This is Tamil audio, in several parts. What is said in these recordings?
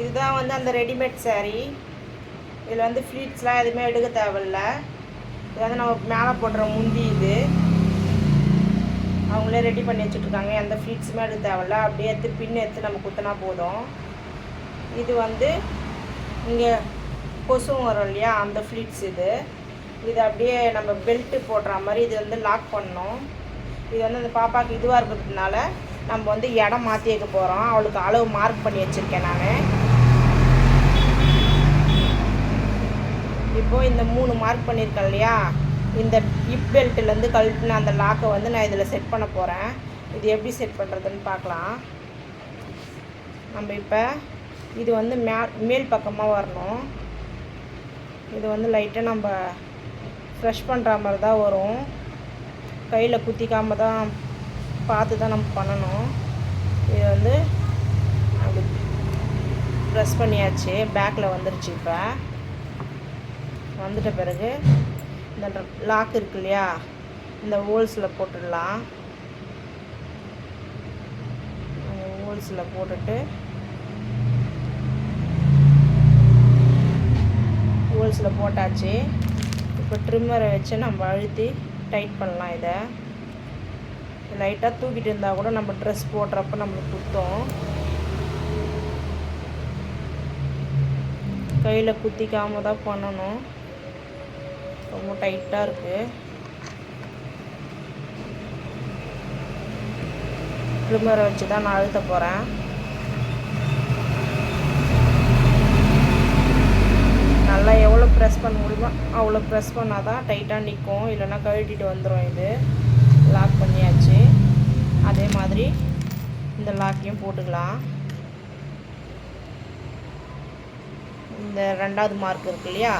இதுதான் வந்து அந்த ரெடிமேட் சேரீ இதில் வந்து ஃப்ளீட்ஸ்லாம் எதுவுமே எடுக்க தேவையில்ல. இது வந்து நம்ம மேலே போடுற முந்தி இது. அவங்களே ரெடி பண்ணி வச்சுட்ருக்காங்க. எந்த ஃப்ளீட்ஸுமே எடுக்க தேவையில்ல. அப்படியே எடுத்து பின் எடுத்து நம்ம குத்தினா போதும். இது வந்து இங்கே கொசு வரும் இல்லையா? அந்த ஃப்ளீட்ஸ் இது. இது அப்படியே நம்ம பெல்ட்டு போடுற மாதிரி இது வந்து லாக் பண்ணோம் இது வந்து அந்த பாப்பாவுக்கு இதுவாக இருக்கிறதுனால நம்ம வந்து இடம் மாற்றி வைக்க போகிறோம் அவளுக்கு அளவு மார்க் பண்ணி வச்சுருக்கேன் நான். இப்போது இந்த மூணு மார்க் பண்ணியிருக்கேன் இல்லையா? இந்த ஹிப் பெல்ட்லேருந்து கழட்டின அந்த லாக்கை வந்து நான் இதில் செட் பண்ண போகிறேன் இது எப்படி செட் பண்ணுறதுன்னு பார்க்கலாம். நம்ம இப்போ இது வந்து மே மேல் பக்கமாக வரணும். இது வந்து லைட்டாக நம்ம ஃப்ரெஷ் பண்ணுற மாதிரி தான் வரும். கையில் குத்திக்காம தான் பார்த்து தான் நம்ம பண்ணணும். இது வந்து அப்படி ப்ரெஸ் பண்ணியாச்சு. பேக்கில் வந்துருச்சு இப்போ. வந்துட்ட பிறகு இந்த லாக் இருக்கு இல்லையா? இந்த ஹோல்ஸில் போட்டுடலாம். ஹோல்ஸில் போட்டுட்டு ஹோல்ஸில் போட்டாச்சு. இப்போ ட்ரிம்மரை வச்சு நம்ம அழுத்தி டைட் பண்ணலாம் இதை. லைட்டாக தூக்கிட்டு இருந்தால் கூட நம்ம ட்ரெஸ் போடுறப்ப நம்மளுக்கு குத்தும். கையில் குத்திக்காமல் தான் பண்ணணும். ரொம்ப டைட்டாக இருக்குது ட்ரிம்மரை வச்சு தான் நான் அழுத்த போகிறேன் நல்லா எவ்வளோ ப்ரெஸ் பண்ண முடியுமோ அவ்வளோ ப்ரெஸ் பண்ணால் தான் டைட்டாக நிற்கும் இல்லைன்னா கழட்டிட்டு வந்துடும் இது. லாக் பண்ணியாச்சு. அதே மாதிரி இந்த லாக்கையும் போட்டுக்கலாம். இந்த ரெண்டாவது மார்க் இருக்கு இல்லையா?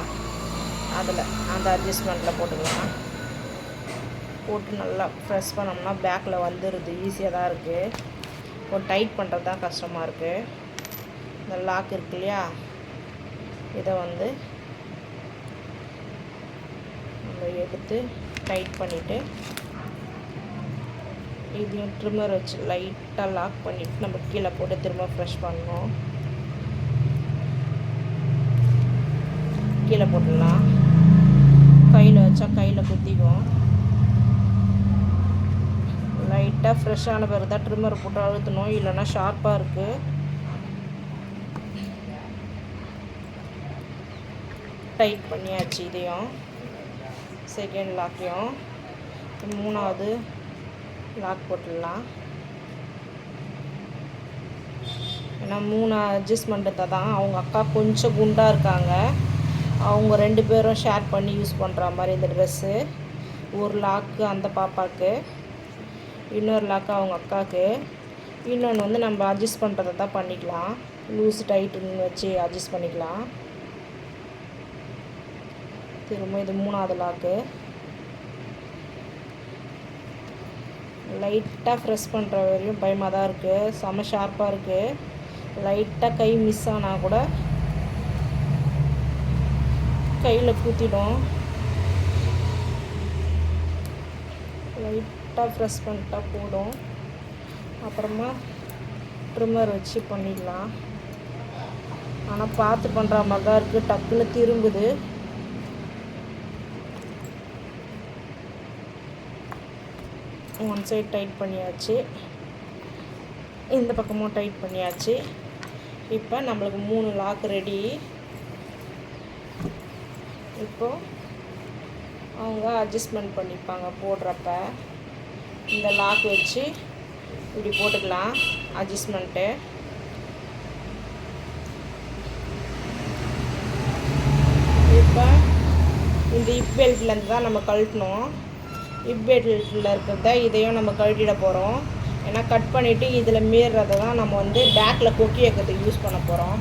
அதில் அந்த அட்ஜஸ்ட்மெண்ட்டில் போட்டுக்கலாம். போட்டு நல்லா ப்ரெஸ் பண்ணோம்னா பேக்கில் வந்துடுது ஈஸியாக தான் இருக்குது இப்போ டைட் பண்ணுறது தான் கஷ்டமாக இருக்குது இந்த லாக் இருக்கு இல்லையா? இதை வந்து நம்ம எடுத்து டைட் பண்ணிவிட்டு இதையும் ட்ரிம்மர் வச்சு லைட்டாக லாக் பண்ணிவிட்டு நம்ம கீழே போட்டு திரும்ப ஃப்ரெஷ் பண்ணணும். கீழே போட்டுடலாம். கையில் வச்சா கையில் குத்திக்கும். லைட்டாக ஃப்ரெஷ்ஷான பிறகு தான் ட்ரிம்மர் போட்டு அழுத்தணும். இல்லைன்னா ஷார்ப்பாக இருக்குது டைட் பண்ணியாச்சு இதையும். செகண்ட் லாக்கையும் மூணாவது லாக் போட்டுடலாம். ஏன்னா மூணு அட்ஜஸ்ட்மெண்ட்டு தான். அவங்க அக்கா கொஞ்சம் குண்டாக இருக்காங்க. அவங்க ரெண்டு பேரும் ஷேர் பண்ணி யூஸ் பண்ணுற மாதிரி இந்த ட்ரெஸ்ஸு ஒரு லாக்கு அந்த பாப்பாவுக்கு இன்னொரு லாக்கு அவங்க அக்காவுக்கு இன்னொன்று வந்து நம்ம அட்ஜஸ்ட் பண்ணுறதை தான் பண்ணிக்கலாம். லூஸ் டைட்டுன்னு வச்சு அட்ஜஸ்ட் பண்ணிக்கலாம். திரும்ப இது மூணாவது லாக்கு லைட்டாக ஃப்ரெஷ் பண்ணுற வரையும் பயமாக தான் இருக்குது செம ஷார்ப்பாக இருக்குது லைட்டாக கை மிஸ் ஆனால் கூட கையில் பூத்திடும் லைட்டாக ப்ரெஸ் பண்ணிட்டா போடும் அப்புறமா ட்ரிம்மர் வச்சு பண்ணிடலாம். ஆனால் பார்த்து பண்ணுற மாதிரி தான் இருக்குது டக்குன்னு திரும்புது. ஒன் சைடு டைட் பண்ணியாச்சு. இந்த பக்கமும் டைட் பண்ணியாச்சு. இப்போ நம்மளுக்கு மூணு லாக் ரெடி இப்போ அவங்க அட்ஜஸ்ட்மெண்ட் பண்ணிப்பாங்க போடுறப்ப. இந்த லாக் வச்சு இப்படி போட்டுக்கலாம் அட்ஜஸ்ட்மெண்ட்டு இப்போ இந்த இப் பெல்ட்லேருந்து தான் நம்ம கழட்டணும். இப் பெல்ட்டில் இருக்கிறத இதையும் நம்ம கழட்டிட போகிறோம் ஏன்னா கட் பண்ணிவிட்டு இதில் மீறுறதை தான் நம்ம வந்து பேக்கில் கொக்கி வைக்கிறதுக்கு யூஸ் பண்ண போகிறோம்